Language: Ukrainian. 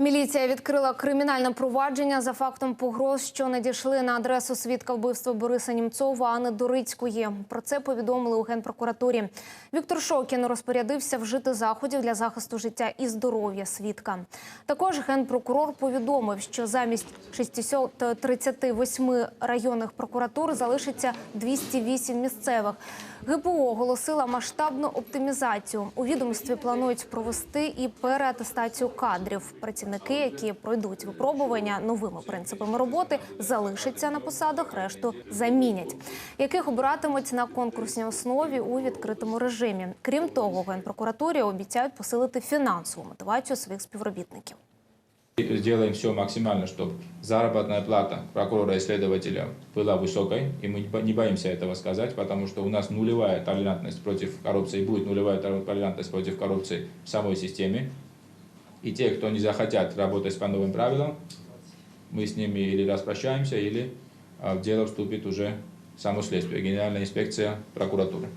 Міліція відкрила кримінальне провадження за фактом погроз, що надійшли на адресу свідка вбивства Бориса Німцова Анни Дорицької. Про це повідомили у генпрокуратурі. Віктор Шокін розпорядився вжити заходів для захисту життя і здоров'я свідка. Також генпрокурор повідомив, що замість 638 районних прокуратур залишиться 208 місцевих. ГПО оголосила масштабну оптимізацію. У відомстві планують провести і переатестацію кадрів Працівники, які пройдуть випробування новими принципами роботи, залишаться на посадах, решту замінять, яких обиратимуть на конкурсній основі у відкритому режимі. Крім того, в генпрокуратурі обіцяють посилити фінансову мотивацію своїх співробітників. Сделаем все максимально, чтобы заработная плата прокурора и следователя была высокой, и мы не бо- не боимся этого сказать, потому что у нас нулевая толерантность против коррупции, и будет нулевая тол- толерантность против коррупции в самой системе. И те, кто не захотят работать по новым правилам, мы с ними или распрощаемся, или а, в дело вступит уже само следствие, Генеральная инспекция прокуратуры.